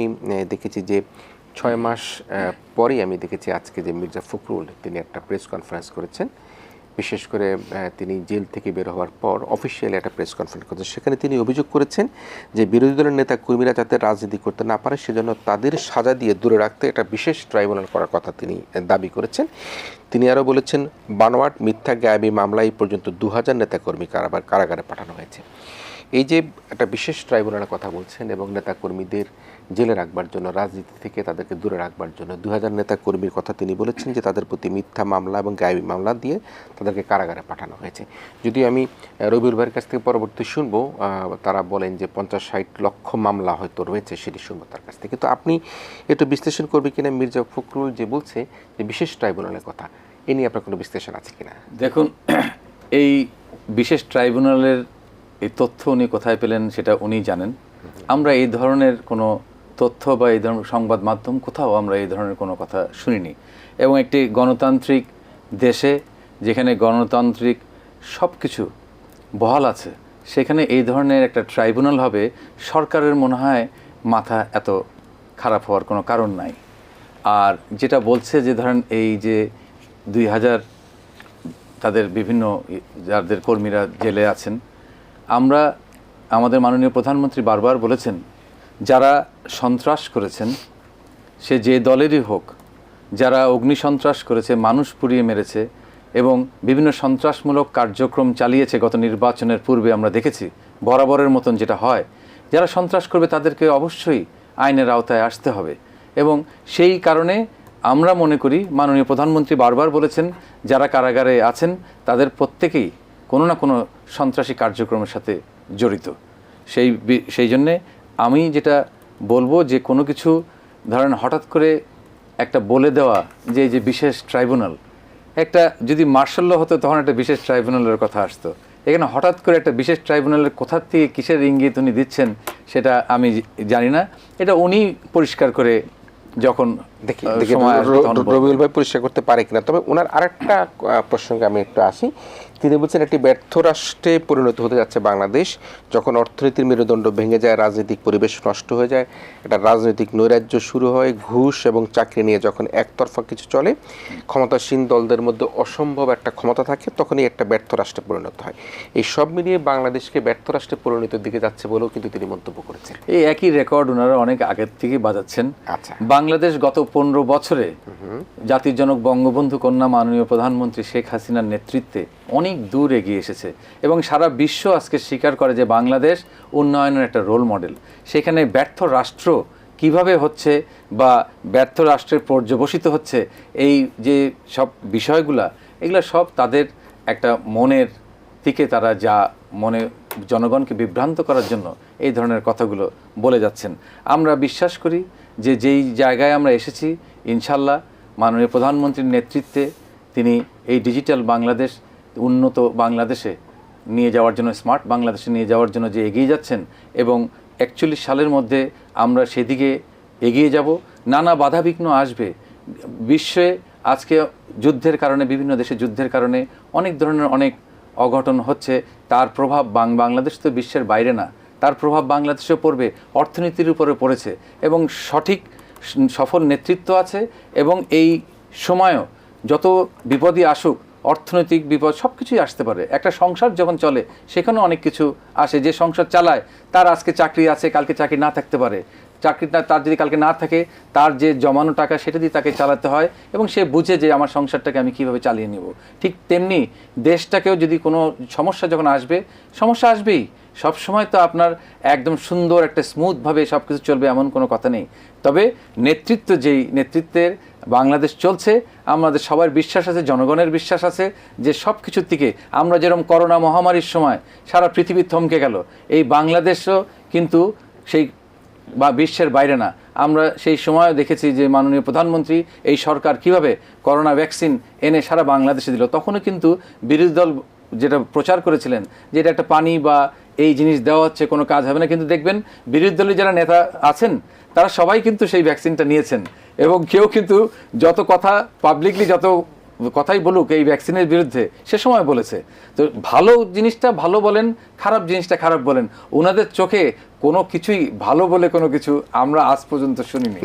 আমি দেখেছি যে ছয় মাস পরেই আমি দেখেছি আজকে যে মির্জা ফখরুল তিনি একটা প্রেস কনফারেন্স করেছেন। বিশেষ করে তিনি জেল থেকে বের হওয়ার পর অফিসিয়ালি একটা প্রেস কনফারেন্স করেছেন। সেখানে তিনি অভিযোগ করেছেন যে বিরোধী দলের নেতা কর্মীরা যাতে রাজনীতি করতে না পারে সেজন্য তাদের সাজা দিয়ে দূরে রাখতে একটা বিশেষ ট্রাইব্যুনাল করার কথা তিনি দাবি করেছেন। তিনি আরও বলেছেন, বানোয়াট মিথ্যা গায়াবী মামলায় পর্যন্ত দু হাজার নেতাকর্মী কারাগারে পাঠানো হয়েছে। এই যে একটা বিশেষ ট্রাইব্যুনালের কথা বলছেন এবং নেতাকর্মীদের জেলে রাখবার জন্য, রাজনীতি থেকে তাদেরকে দূরে রাখবার জন্য দু হাজার নেতাকর্মীর কথা তিনি বলেছেন যে তাদের প্রতি মিথ্যা মামলা এবং গায়েবী মামলা দিয়ে তাদেরকে কারাগারে পাঠানো হয়েছে। যদি আমি রবিউল ভাইয়ের কাছ থেকে পরবর্তী শুনব তারা বলেন যে পঞ্চাশ ষাট লক্ষ মামলা হয়তো রয়েছে সেটি শুনব তার কাছ থেকে। তো আপনি একটু বিশ্লেষণ করবে কিনা? মির্জা ফখরুল যে বলছে যে বিশেষ ট্রাইব্যুনালের কথা, এ নিয়ে আপনার কোনো বিশ্লেষণ আছে কিনা? দেখুন, এই বিশেষ ট্রাইব্যুনালের এই তথ্য উনি কোথায় পেলেন সেটা উনি জানেন। আমরা এই ধরনের কোনো তথ্য বা এই ধরনের সংবাদ মাধ্যম কোথাও আমরা এই ধরনের কোনো কথা শুনিনি। এবং একটি গণতান্ত্রিক দেশে যেখানে গণতান্ত্রিক সব কিছু বহাল আছে, সেখানে এই ধরনের একটা ট্রাইব্যুনাল হবে, সরকারের মনে হয় মাথা এত খারাপ হওয়ার কোনো কারণ নাই। আর যেটা বলছে যে ধরেন এই যে দুই হাজার তাদের বিভিন্ন যাদের কর্মীরা জেলে আছেন আমরা আমাদের মাননীয় প্রধানমন্ত্রী বারবার বলেছেন, যারা সন্ত্রাস করেছেন, সে যে দলেরই হোক, যারা অগ্নিসন্ত্রাস করেছে, মানুষ পুড়িয়ে মেরেছে এবং বিভিন্ন সন্ত্রাসমূলক কার্যক্রম চালিয়েছে গত নির্বাচনের পূর্বে আমরা দেখেছি, বরাবরের মতন যেটা হয়, যারা সন্ত্রাস করবে তাদেরকে অবশ্যই আইনের আওতায় আসতে হবে। এবং সেই কারণে আমরা মনে করি, মাননীয় প্রধানমন্ত্রী বারবার বলেছেন, যারা কারাগারে আছেন, তাদের প্রত্যেকেই কোনো না কোনো সন্ত্রাসী কার্যক্রমের সাথে জড়িত। সেই সেই জন্যে আমি যেটা বলব যে কোনো কিছু ধরেন হঠাৎ করে একটা বলে দেওয়া, যে যে বিশেষ ট্রাইব্যুনাল, একটা যদি মার্শাল ল হতো তখন একটা বিশেষ ট্রাইব্যুনালের কথা আসতো। এখানে হঠাৎ করে একটা বিশেষ ট্রাইব্যুনালের কোথার থেকে কিসের ইঙ্গিত উনি দিচ্ছেন সেটা আমি জানি না। এটা উনি পরিষ্কার করে যখন দেখি। রবিউল ভাই পরিষ্কার করতে পারে কিনা। তবে ওনার আরেকটা প্রসঙ্গে আমি একটু আসি। তিনি বলছেন একটি ব্যর্থ রাষ্ট্রে পরিণত হতে যাচ্ছে বাংলাদেশ। যখন অর্থনীতির মেরুদণ্ড ভেঙে যায় রাজনৈতিক পরিবেশ নষ্ট হয়ে যায় এটা রাজনৈতিক নৈরাজ্য শুরু হয় ঘুষ এবং চাকরি নিয়ে যখন একতরফা কিছু চলে ক্ষমতাসীন দলদের মধ্যে অসম্ভব একটা ক্ষমতা থাকে তখনই একটা ব্যর্থ রাষ্ট্রে পরিণত হয়। এই সব মিলিয়ে বাংলাদেশকে ব্যর্থ রাষ্ট্রে পরিণতির দিকে যাচ্ছে বলেও কিন্তু তিনি মন্তব্য করেছেন। এই একই রেকর্ড ওনারা অনেক আগের থেকে বাজাচ্ছেন। আচ্ছা। বাংলাদেশ গত পনেরো বছরে জাতির জনক বঙ্গবন্ধু কন্যা মাননীয় প্রধানমন্ত্রী শেখ হাসিনার নেতৃত্বে অনেক দূর এগিয়ে এসেছে এবং সারা বিশ্ব আজকে স্বীকার করে যে বাংলাদেশ উন্নয়নের একটা রোল মডেল। সেখানে ব্যর্থ রাষ্ট্র কীভাবে হচ্ছে বা ব্যর্থ রাষ্ট্রের পর্যবসিত হচ্ছে, এই যে সব বিষয়গুলা, এগুলো সব তাদের একটা মনের দিকে তারা যা মনে জনগণকে বিভ্রান্ত করার জন্য এই ধরনের কথাগুলো বলে যাচ্ছেন। আমরা বিশ্বাস করি যে যেই জায়গায় আমরা এসেছি, ইনশাল্লাহ মাননীয় প্রধানমন্ত্রীর নেতৃত্বে তিনি এই ডিজিটাল বাংলাদেশ, উন্নত বাংলাদেশে নিয়ে যাওয়ার জন্য, স্মার্ট বাংলাদেশে নিয়ে যাওয়ার জন্য যে এগিয়ে যাচ্ছেন এবং একচল্লিশ সালের মধ্যে আমরা সেদিকে এগিয়ে যাব। নানা বাধাবিঘ্ন আসবে। বিশ্বে আজকে যুদ্ধের কারণে, বিভিন্ন দেশে যুদ্ধের কারণে অনেক ধরনের অনেক অঘটন হচ্ছে। তার প্রভাব বাংলাদেশ তো বিশ্বের বাইরে না। তার প্রভাব বাংলাদেশেও পড়বে, অর্থনীতির উপরে পড়েছে এবং সঠিক সফল নেতৃত্ব আছে এবং এই সময়ও যত বিপদই আসুক, অর্থনৈতিক বিপদ সব কিছুই আসতে পারে। একটা সংসার যখন চলে, সেখানেও অনেক কিছু আসে। যে সংসার চালায়, তার আজকে চাকরি আছে, কালকে চাকরি না থাকতে পারে। চাকরিটা তার যদি কালকে না থাকে, তার যে জমানো টাকা, সেটা দিয়ে তাকে চালাতে হয় এবং সে বুঝে যে আমার সংসারটাকে আমি কীভাবে চালিয়ে নেব। ঠিক তেমনি দেশটাকেও যদি কোনো সমস্যা যখন আসবে, সমস্যা আসবেই। সব সময় তো আপনার একদম সুন্দর একটা স্মুথভাবে সব কিছু চলবে এমন কোনো কথা নেই। তবে নেতৃত্ব যেই নেতৃত্বের বাংলাদেশ চলছে, আমাদের সবার বিশ্বাস আছে, জনগণের বিশ্বাস আছে যে সব কিছুর থেকে আমরা যেরকম করোনা মহামারীর সময় সারা পৃথিবী থমকে গেল, এই বাংলাদেশও কিন্তু সেই বা বিশ্বের বাইরে না। আমরা সেই সময় দেখেছি যে মাননীয় প্রধানমন্ত্রী এই সরকার কীভাবে করোনা ভ্যাকসিন এনে সারা বাংলাদেশে দিল। তখনও কিন্তু বিরোধী দল যেটা প্রচার করেছিলেন, যে এটা একটা পানি বা এই জিনিস দেওয়া হচ্ছে, কোনো কাজ হবে না। কিন্তু দেখবেন, বিরোধী দলের যারা নেতা আছেন, তারা সবাই কিন্তু সেই ভ্যাকসিনটা নিয়েছেন। এবং কেউ কিন্তু যত কথা পাবলিকলি যত কথাই বলুক এই ভ্যাকসিনের বিরুদ্ধে, সে সময় বলেছে। তো ভালো জিনিসটা ভালো বলেন, খারাপ জিনিসটা খারাপ বলেন ওনাদের চোখে কোনো কিছুই ভালো বলে কোনো কিছু আমরা আজ পর্যন্ত শুনিনি।